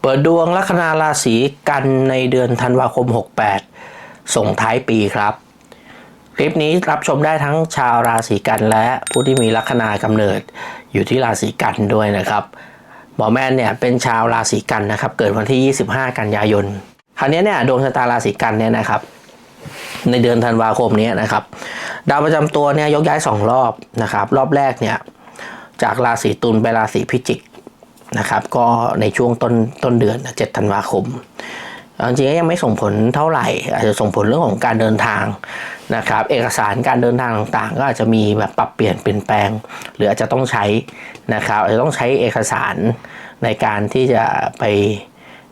เปิดดวงลัคนาราศีกันในเดือนธันวาคม 68 ส่งท้ายปีครับ คลิปนี้รับชมได้ทั้งชาวราศีกันและผู้ที่มีลัคนากำเนิดอยู่ที่ราศีกันด้วยนะครับ หมอแม่นเนี่ยเป็นชาวราศีกันนะครับ เกิดวันที่ 25 กันยายน คราวนี้เนี่ยดวงชะตาราศีกันเนี่ยนะครับ ในเดือนธันวาคมนี้นะครับ ดาวประจำตัวเนี่ยยกย้ายสองรอบนะครับ รอบแรกเนี่ยจากราศีตุลไปราศีพิจิก นะครับ ก็ในช่วงต้นต้นเดือนเจ็ดธันวาคมจริงๆก็ยังไม่ส่งผลเท่าไหร่ อาจจะส่งผลเรื่องของการเดินทางนะครับ เอกสารการเดินทางต่างๆ ก็อาจจะมีแบบปรับเปลี่ยนเปลี่ยนแปลง หรืออาจจะต้องใช้นะครับอาจจะต้องใช้เอกสารในการที่จะไป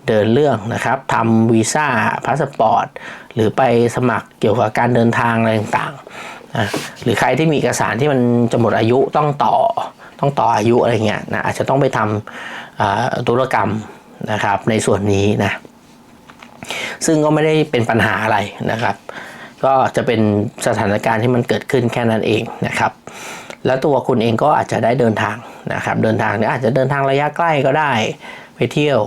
เดินเรื่องนะครับทำวีซ่าพาสปอร์ตหรือไปสมัครเกี่ยวกับการเดินทางอะไรต่างๆนะหรือใครที่มีเอกสารที่มันจะหมดอายุต้องต่อ ต้องต่ออายุอะไรเงี้ยนะอาจจะต้องไปทำธุรกรรมนะครับในส่วนนี้นะซึ่งก็ไม่ได้เป็นปัญหาอะไรนะครับ ก็จะเป็นสถานการณ์ที่มันเกิดขึ้นแค่นั้นเองนะครับ แล้วตัวคุณเองก็อาจจะได้เดินทางนะครับ เดินทางเนี่ยอาจจะเดินทางระยะใกล้ก็ได้ ไปเที่ยว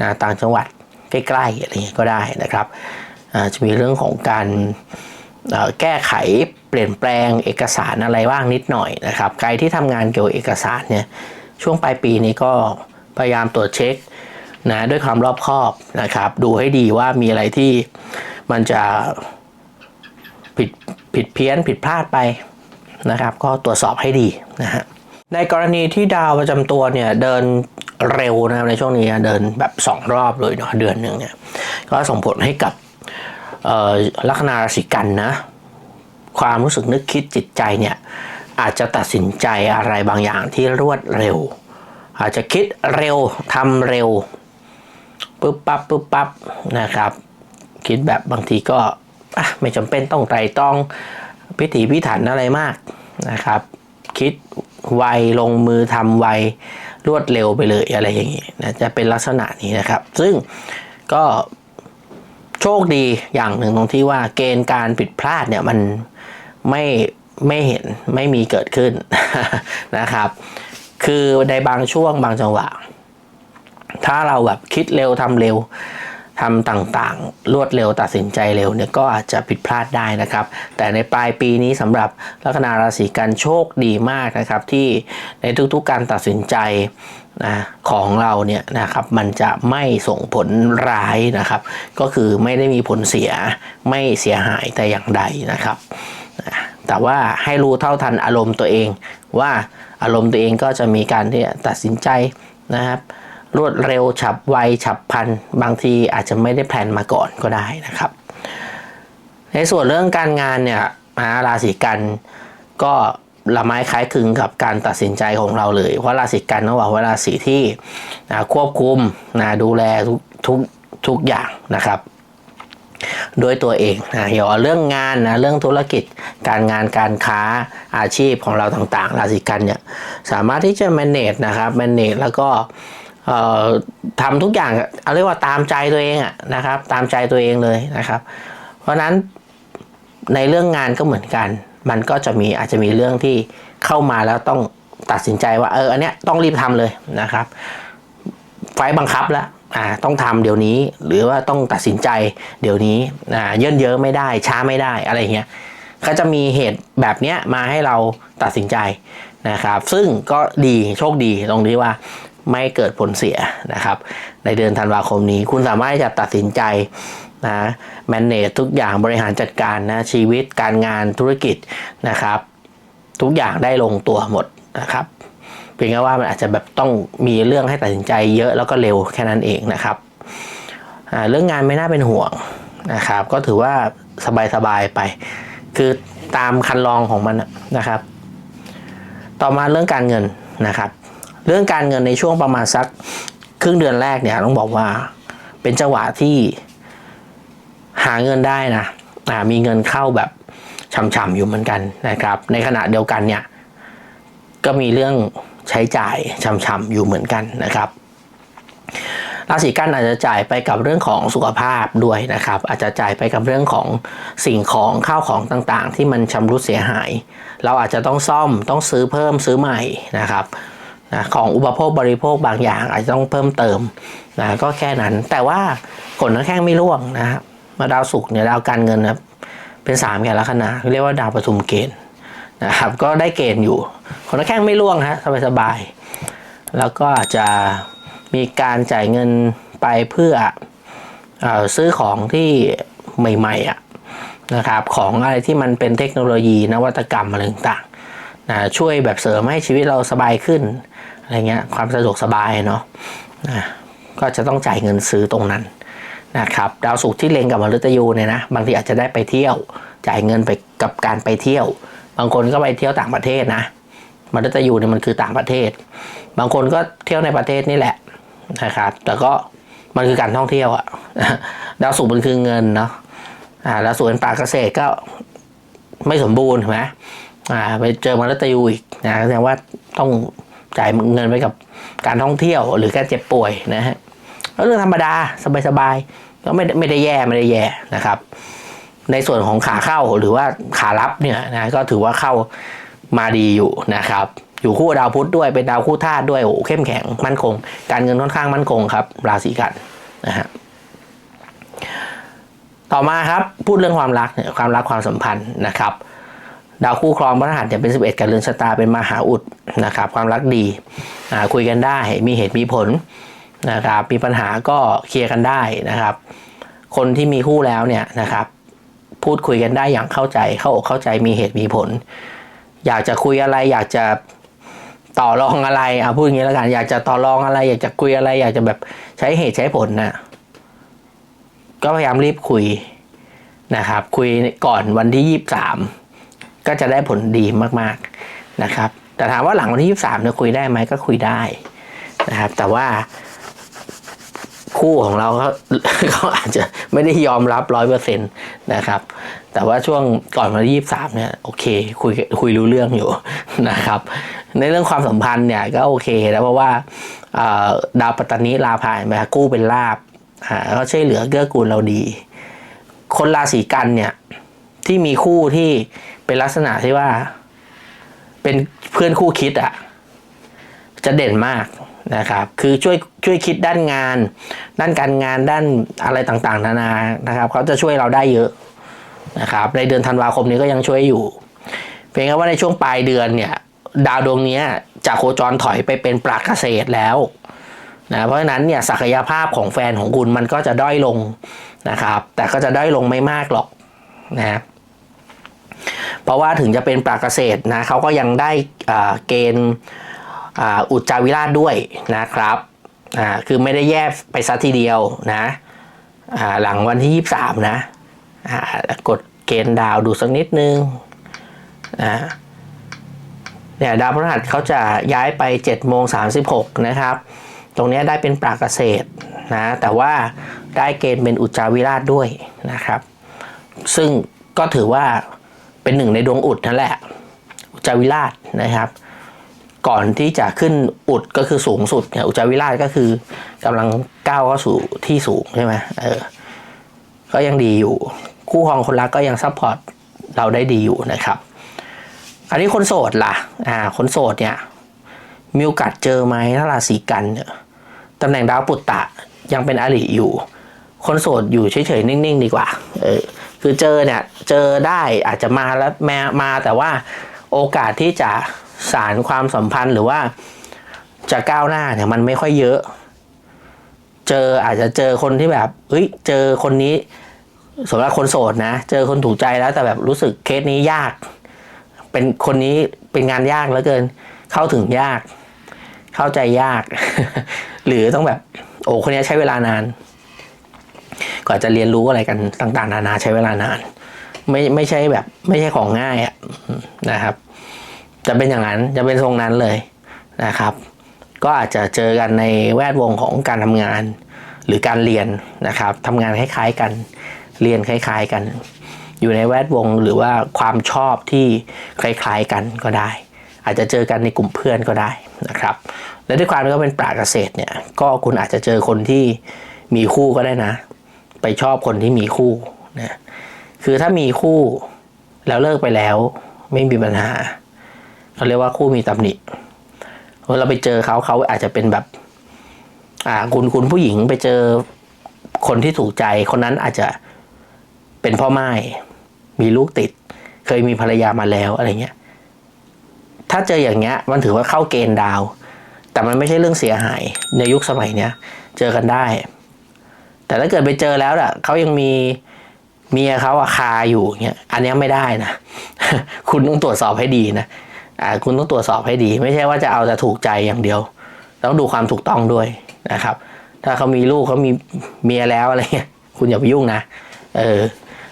นะต่างจังหวัดใกล้ๆอะไรเงี้ยก็ได้นะครับอาจะมีเรื่องของการ แก้ไขเปลี่ยนแปลงเอกสารอะไรบ้างนิดหน่อยนะครับ ใครที่ทำงานเกี่ยวกับเอกสารเนี่ยช่วงปลายปีนี้ก็พยายามตรวจเช็คนะด้วยความรอบคอบนะครับ ดูให้ดีว่ามีอะไรที่มันจะผิดผิดเพี้ยนผิดพลาดไปนะครับ ก็ตรวจสอบให้ดีนะฮะในกรณีที่ดาวประจำตัวเนี่ยเดินเร็วนะครับในช่วงนี้เดินแบบ 2 รอบเลยเนาะเดือนหนึ่งเนี่ยก็ส่งผลให้กับ ลัคนาราศีกันนะ ความรู้สึกนึกคิดจิตใจเนี่ยอาจจะตัดสินใจอะไรบางอย่างที่รวดเร็ว อาจจะคิดเร็วทำเร็วปุ๊บปั๊บปุ๊บปั๊บนะครับ คิดแบบบางทีก็ไม่จำเป็นต้องไตร่ตรองพิถีพิถันอะไรมากนะครับ คิดไวลงมือทำไวรวดเร็วไปเลยอะไรอย่างนี้นะจะเป็นลักษณะนี้นะครับ ซึ่งก็ โชคดีอย่างหนึ่งตรงที่ว่าเกณฑ์การผิดพลาดเนี่ยมันไม่ไม่เห็นไม่มีเกิดขึ้นนะครับ คือในบางช่วงบางจังหวะ ถ้าเราแบบคิดเร็วทำเร็วทำต่างๆ รวดเร็วตัดสินใจเร็วเนี่ยก็อาจจะผิดพลาดได้นะครับ แต่ในปลายปีนี้สำหรับลัคนาราศีกันโชคดีมากนะครับ ที่ในทุกๆการตัดสินใจ นะของเราเนี่ยนะครับมันจะไม่ส่งผลร้ายนะครับ ก็คือไม่ได้มีผลเสียไม่เสียหายแต่อย่างใดนะครับแต่ว่าให้รู้เท่าทันอารมณ์ตัวเอง ว่าอารมณ์ตัวเองก็จะมีการที่ตัดสินใจนะครับ รวดเร็วฉับไวฉับพันบางทีอาจจะไม่ได้แพลนมาก่อนก็ได้นะครับ ในส่วนเรื่องการงานเนี่ยราศีกันก็ ละไม้คล้ายคลึงกับการตัดสินใจของเราเลย เพราะราศีกันต้องบอกว่าราศีที่นะควบคุมนะดูแลทุกทุกทุกอย่างนะครับด้วยตัวเองนะเกี่ยวกับเรื่องงานนะเรื่องธุรกิจการงานการค้าอาชีพของเราต่างๆ ราศีกันเนี่ยสามารถที่จะ manage นะครับ manage แล้วก็ทำทุกอย่างเอาเรียกว่าตามใจตัวเองอะนะครับ ตามใจตัวเองเลยนะครับ เพราะนั้นในเรื่องงานก็เหมือนกัน มันก็จะมีอาจจะมีเรื่องที่เข้ามาแล้วต้องตัดสินใจว่าเอออันเนี้ยต้องรีบทำเลยนะครับ ไฟบังคับแล้วอ่าต้องทำเดี๋ยวนี้ หรือว่าต้องตัดสินใจเดี๋ยวนี้อ่าเยินเยอะไม่ได้ช้าไม่ได้อะไรเงี้ยก็จะมีเหตุแบบเนี้ยมาให้เราตัดสินใจนะครับ ซึ่งก็ดีโชคดีตรงที่ว่าไม่เกิดผลเสียนะครับ ในเดือนธันวาคมนี้คุณสามารถจะตัดสินใจ นะ manage ทุกอย่างบริหารจัดการนะชีวิตการงานธุรกิจนะครับ ทุกอย่างได้ลงตัวหมดนะครับเพียงแค่ว่ามันอาจจะแบบต้องมีเรื่องให้ตัดสินใจเยอะแล้วก็เร็วแค่นั้นเองนะครับเรื่องงานไม่น่าเป็นห่วงนะครับ ก็ถือว่าสบายๆไป คือตามคันลองของมันนะครับ ต่อมาเรื่องการเงินนะครับ เรื่องการเงินในช่วงประมาณสักครึ่งเดือนแรกเนี่ยต้องบอกว่าเป็นจังหวะที่ หาเงินได้นะมีเงินเข้าแบบฉ่ำๆอยู่เหมือนกันนะครับ ในขณะเดียวกันเนี่ยก็มีเรื่องใช้จ่ายช่ำๆอยู่เหมือนกันนะครับราศีกันอาจจะจ่ายไปกับเรื่องของสุขภาพด้วยนะครับ อาจจะจ่ายไปกับเรื่องของสิ่งของข้าวของต่างๆ ที่มันชำรุดเสียหาย เราอาจจะต้องซ่อมต้องซื้อเพิ่มซื้อใหม่นะครับนะของอุปโภคบริโภคบางอย่างอาจจะต้องเพิ่มเติมนะก็แค่นั้นแต่ว่าผลแข้งไม่ร่วงนะครับ มาดาวศุกร์เนี่ยดาวการเงินครับเป็นสามแก่ลัคนาเรียกว่าดาวประทุมเกณฑ์นะครับ ก็ได้เกณฑ์อยู่ผลแข้งไม่ร่วงฮะสบายๆแล้วก็จะมีการจ่ายเงินไปเพื่อออซื้อของที่ใหม่ๆอะนะครับของอะไรที่มันเป็นเทคโนโลยีนวัตกรรมอะไรต่างๆนะช่วยแบบเสริมให้ชีวิตเราสบายขึ้นอะไรเงี้ยความสะดวกสบายเนาะนะก็จะต้องจ่ายเงินซื้อตรงนั้น นะครับดาวศุกร์ที่เล็งกับมฤตยูเนี่ยนะบางทีอาจจะได้ไปเที่ยวจ่ายเงินไปกับการไปเที่ยว บางคนก็ไปเที่ยวต่างประเทศนะมฤตยูเนี่ยมันคือต่างประเทศ บางคนก็เที่ยวในประเทศนี่แหละนะครับแต่ก็มันคือการท่องเที่ยวอะดาวศุกร์มันคือเงินเนาะอ่าแล้วส่วนป่าเกษตรก็ไม่สมบูรณ์เห็นไหมอ่าไปเจอมฤตยูอีกนะแสดงว่าต้องจ่ายเงินไปกับการท่องเที่ยวหรือการเจ็บป่วยนะฮะ ก็เรื่องธรรมดาสบายๆก็ไม่ไม่ได้แย่ไม่ได้แย่นะครับ ในส่วนของขาเข้าหรือว่าขารับเนี่ยนะก็ถือว่าเข้ามาดีอยู่นะครับ อยู่คู่ดาวพุธด้วยเป็นดาวคู่ธาตุด้วยโอ้เข้มแข็งมั่นคง การเงินค่อนข้างมั่นคงครับ ราศีกันนะฮะต่อมาครับพูดเรื่องความรักเนี่ยความรักความสัมพันธ์นะครับ ดาวคู่ครองพระรหัสจะเป็น 11 กับเรือนชะตาเป็นมหาอุดนะครับ ความรักดีคุยกันได้มีเหตุมีผล นะครับมีปัญหาก็เคลียร์กันได้นะครับ คนที่มีคู่แล้วเนี่ยนะครับ พูดคุยกันได้อย่างเข้าใจเข้าอกเข้าใจมีเหตุมีผล อยากจะคุยอะไรอยากจะต่อรองอะไรเอะพูดอย่างนี้แล้วกันอยากจะต่อรองอะไร อยากจะคุยอะไร อยากจะแบบใช้เหตุใช้ผลนะก็พยายามรีบคุยนะครับ คุยก่อนวันที่ยี่สามก็จะได้ผลดีมากๆนะครับ แต่ถามว่าหลังวันที่ยี่สามเนี่ยคุยได้ไหมก็คุยได้นะครับ แต่ว่า คู่ของเราเขาเขาอาจจะไม่ได้ยอมรับร้อยเปอร์เซ็นต์นะครับ แต่ว่าช่วงก่อนวันที่ยี่สามเนี่ยโอเคคุยคุยรู้เรื่องอยู่นะครับ ในเรื่องความสัมพันธ์เนี่ยก็โอเคแล้วเพราะว่าดาวปัตตานีลาภายไปกู้เป็นลาบเขาช่วยเหลือเกื้อกูลเราดี คนราศีกันเนี่ยที่มีคู่ที่เป็นลักษณะที่ว่า เป็นเพื่อนคู่คิดอะ่ะจะเด่นมาก นะครับคือช่วยช่วยคิดด้านงาน ด้านการงานด้านอะไรต่างๆ นานานะครับเขาจะช่วยเราได้เยอะนะครับในเดือนธันวาคมนี้ก็ยังช่วยอยู่ เพียงแค่ว่าในช่วงปลายเดือนเนี่ยดาวดวงนี้ยจะโคจรถอยไปเป็นปราเกษตรแล้วนะเพราะฉะนั้นเนี่ยศักยภาพของแฟนของคุณมันก็จะด้อยลงนะครับ แต่ก็จะด้อยลงไม่มากหรอกนะเพราะว่าถึงจะเป็นปราเกษตรนะเขาก็ยังได้เกณฑ์ อุจจาวิราชด้วยนะครับคือไม่ได้แยกไปซะทีเดียวนะหลังวันที่ 23 นะอ่ากดเกณฑ์ดาวดูสักนิดนึงนะเนี่ยดาวพฤหัสเขาจะย้ายไป7โมง36 นะครับ ตรงนี้ได้เป็นปรากเกษตรนะแต่ว่าได้เกณฑ์เป็นอุจจาวิราชด้วยนะครับ ซึ่งก็ถือว่าเป็นหนึ่งในดวงอุดนั่นแหละ อุจจาวิราชนะครับ ก่อนที่จะขึ้นอุดก็คือสูงสุดเนี่ยอุจาวิราชก็คือกำลังก้าวเข้าสู่ที่สูงใช่ไหมเออ ก็ยังดีอยู่ คู่ครองคนรักก็ยังซัพพอร์ตเราได้ดีอยู่นะครับอันนี้คนโสดล่ะ อ่า คนโสดเนี่ย มีโอกาสเจอไหมถ้าราศีกันเนี่ยตำแหน่งดาวปุตตะยังเป็นอริอยู่ คนโสดอยู่เฉยๆ นิ่ง ๆ ดีกว่า เออ คือเจอเนี่ย เจอได้อาจจะมาแล้วแมามาแต่ว่าโอกาสที่จะ สารความสัมพันธ์หรือว่าจะก้าวหน้าเนี่ยมันไม่ค่อยเยอะ เจออาจจะเจอคนที่แบบเฮ้ย เจอคนนี้สำหรับคนโสดนะ เจอคนถูกใจแล้วแต่แบบรู้สึกเคสนี้ยาก เป็นคนนี้เป็นงานยากเหลือเกิน เข้าถึงยาก เข้าใจยาก หรือต้องแบบ โอ้คนนี้ใช้เวลานานกว่าจะเรียนรู้อะไรกันต่าง ๆ นานาใช้เวลานาน ไม่ไม่ใช่แบบ ไม่ใช่ของง่ายอะนะครับ จะเป็นอย่างนั้นจะเป็นทรงนั้นเลยนะครับ ก็อาจจะเจอกันในแวดวงของการทำงาน หรือการเรียนนะครับทำงานคล้ายๆกันเรียนคล้าย ๆกัน อยู่ในแวดวงหรือว่าความชอบที่คล้ายๆกันก็ได้ อาจจะเจอกันในกลุ่มเพื่อนก็ได้นะครับ และด้วยความที่เขาเป็นปราเกษตรเนี่ยก็คุณอาจจะเจอคนที่มีคู่ก็ได้นะ ไปชอบคนที่มีคู่นะคือถ้ามีคู่แล้วเลิกไปแล้วไม่มีปัญหา เขาเรียกว่าคู่มีตำหนิเวลาไปเจอเขาเขาอาจจะเป็นแบบ อ่า คุณคุณผู้หญิงไปเจอคนที่ถูกใจ คนนั้นอาจจะเป็นพ่อไม้มีลูกติด เคยมีภรรยามาแล้วอะไรเงี้ย ถ้าเจออย่างเงี้ย มันถือว่าเข้าเกณฑ์ดาว แต่มันไม่ใช่เรื่องเสียหายในยุคสมัยเนี้ย เจอกันได้ แต่ถ้าเกิดไปเจอแล้วอะเขายังมีเมียเขาอะคาอยู่เงี้ย อันนี้ไม่ได้นะ คุณต้องตรวจสอบให้ดีนะ อ่าคุณต้องตรวจสอบให้ดี ไม่ใช่ว่าจะเอาแต่ถูกใจอย่างเดียว ต้องดูความถูกต้องด้วยนะครับ ถ้าเขามีลูกเขามีเมียแล้วอะไรเงี้ยคุณอย่าไปยุ่งนะเออ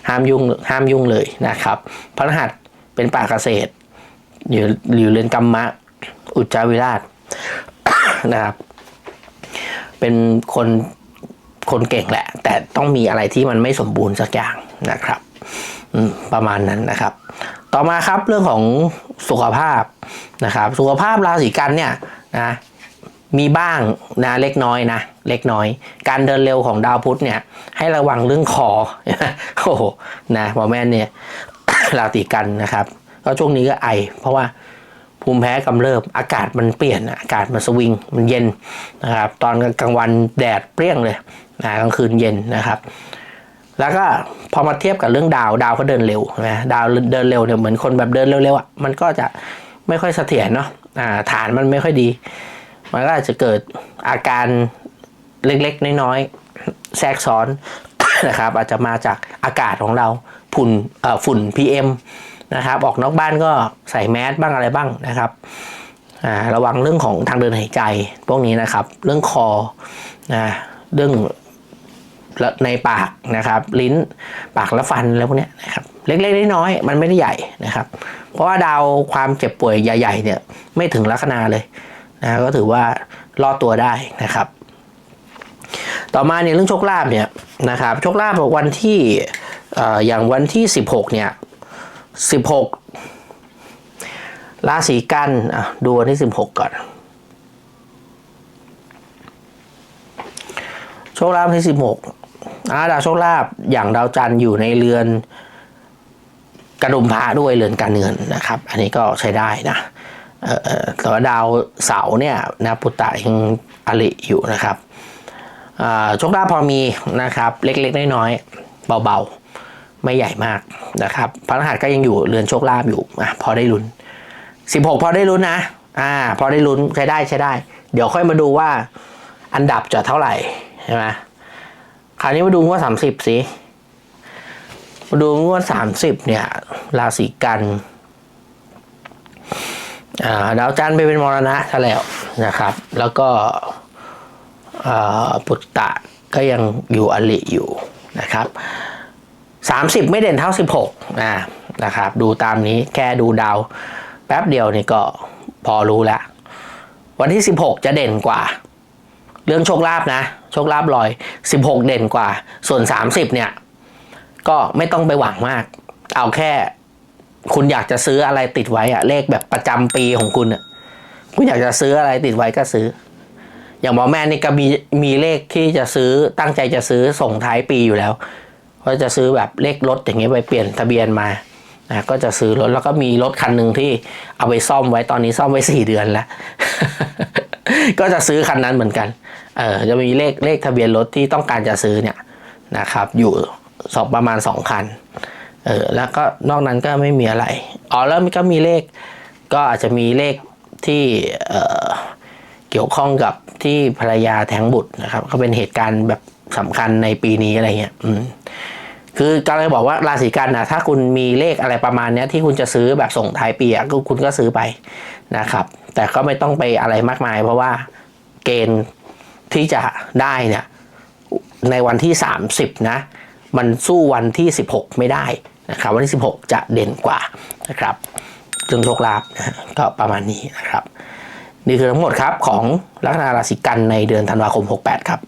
ห้ามยุ่งห้ามยุ่งเลยนะครับพระรหัสเป็นป่าเกษตร อยู่อยู่เรือนกรรมะ อุจจาวิราชนะครับ เป็นคนคนเก่งแหละ แต่ต้องมีอะไรที่มันไม่สมบูรณ์สักอย่างนะครับ ประมาณนั้นนะครับ ต่อมาครับเรื่องของสุขภาพนะครับ สุขภาพราศีกันเนี่ยนะมีบ้างนะเล็กน้อยนะเล็กน้อย การเดินเร็วของดาวพุธเนี่ย ให้ระวังเรื่องคอโอ้โหนะหมอแม่เนี่ยราศีกันนะครับก็ช่วงนี้ก็ไอ เพราะว่าภูมิแพ้กำเริบอากาศมันเปลี่ยนอากาศมันสวิงมันเย็นนะครับ ตอนกลางวันแดดเปรี้ยงเลยนะกลางคืนเย็นนะครับ แล้วก็พอมาเทียบกับเรื่องดาวดาวก็เดินเร็วนะดาวเดินเร็วเนี่ยเหมือนคนแบบเดินเร็วๆอะมันก็จะไม่ค่อยเสถียรเนาะอ่าฐานมันไม่ค่อยดี มันก็อาจจะเกิดอาการเล็กๆน้อยๆแทรกซ้อนนะครับ อาจจะมาจากอากาศของเราฝุ่นเอ่อฝุ่น PM นะครับ ออกนอกบ้านก็ใส่แมสบ้างอะไรบ้างนะครับอ่าระวังเรื่องของทางเดินหายใจพวกนี้นะครับ เรื่องคอนะเรื่อง ในปากนะครับ ลิ้นปากและฟันแล้วพวกนี้นะครับเล็กๆน้อยๆมันไม่ได้ใหญ่นะครับ เพราะว่าดาวความเจ็บป่วยใหญ่ๆเนี่ยไม่ถึงลัคนาเลยนะก็ถือว่ารอดตัวได้นะครับ ต่อมาเนี่ยเรื่องโชคลาภเนี่ยนะครับโชคลาภวันที่อ่อย่างวันที่ 16เนี่ย16ราศีกันอะดูวันที่ 16 ก่อนโชคลาภที่ 16 อาดาวโชคลาภอย่างดาวจันทร์อยู่ในเรือนกระดุมพระด้วยเรือนการเงินนะครับ อันนี้ก็ใช้ได้นะแต่ว่าดาวเสาเนี่ยนะปุตตะยังอริอยู่นะครับโชคลาภพอมีนะครับ เล็กๆน้อยๆเบาๆ ไม่ใหญ่มากนะครับพระรหัสก็ยังอยู่เรือนโชคลาภอยู่อะพอได้ลุ้น 16 พอได้ลุ้นนะอ่าพอได้ลุ้นใช้ได้ใช้ได้ เดี๋ยวค่อยมาดูว่าอันดับจะเท่าไหร่ใช่ไหม คราวนี้มาดูงวด30สิบสิ มาดูงวด30เนี่ย ราศีกัน อ่าดาวจันทร์ไปเป็นมรณะซะแล้วนะครับ แล้วก็อ่าปุตตะก็ยังอยู่อลิอยู่นะครับสามสิบไม่เด่นเท่าสิบหกนะนะครับ ดูตามนี้แค่ดูดาวแป๊บเดียวนี่ก็พอรู้แล้ว วันที่สิบหกจะเด่นกว่า เรื่องโชคลาภนะ โชคลาภลอยสิบหกเด่นกว่า ส่วนสามสิบเนี่ย ก็ไม่ต้องไปหวังมาก เอาแค่ คุณอยากจะซื้ออะไรติดไว้อะเลขแบบประจำปีของคุณอะคุณอยากจะซื้ออะไรติดไว้ก็ซื้อ อย่างหมอแม่นี่ก็มีมีเลขที่จะซื้อตั้งใจจะซื้อส่งท้ายปีอยู่แล้วก็จะซื้อแบบเลขรถอย่างเงี้ยไปเปลี่ยนทะเบียนมานะก็จะซื้อรถแล้วก็มีรถคันหนึ่งที่เอาไปซ่อมไว้ตอนนี้ซ่อมไว้สี่เดือนแล้ว ก็จะซื้อคันนั้นเหมือนกัน เออจะมีเลขเลขทะเบียนรถที่ต้องการจะซื้อเนี่ยนะครับ อยู่สองประมาณสองคัน เออแล้วก็นอกนั้นก็ไม่มีอะไร อ๋อแล้วก็มีเลข ก็อาจจะมีเลขที่เอ่อเกี่ยวข้องกับที่ภรรยาแท้งบุตรนะครับ ก็เป็นเหตุการณ์แบบสำคัญในปีนี้อะไรเงี้ย อืมคือกำลังบอกว่าราศีกันนะถ้าคุณมีเลขอะไรประมาณเนี้ยที่คุณจะซื้อแบบส่งท้ายปีก็คุณก็ซื้อไปนะครับ แต่ก็ไม่ต้องไปอะไรมากมาย เพราะว่าเกณฑ์ที่จะได้เนี่ยในวันที่ 30 นะ มันสู้วันที่ 16 ไม่ได้นะครับ วันที่ 16 จะเด่นกว่านะครับจนโชคลาภนะฮะก็ประมาณนี้นะครับ นี่คือทั้งหมดครับของลัคนาราศีกันในเดือนธันวาคม 68 ครับ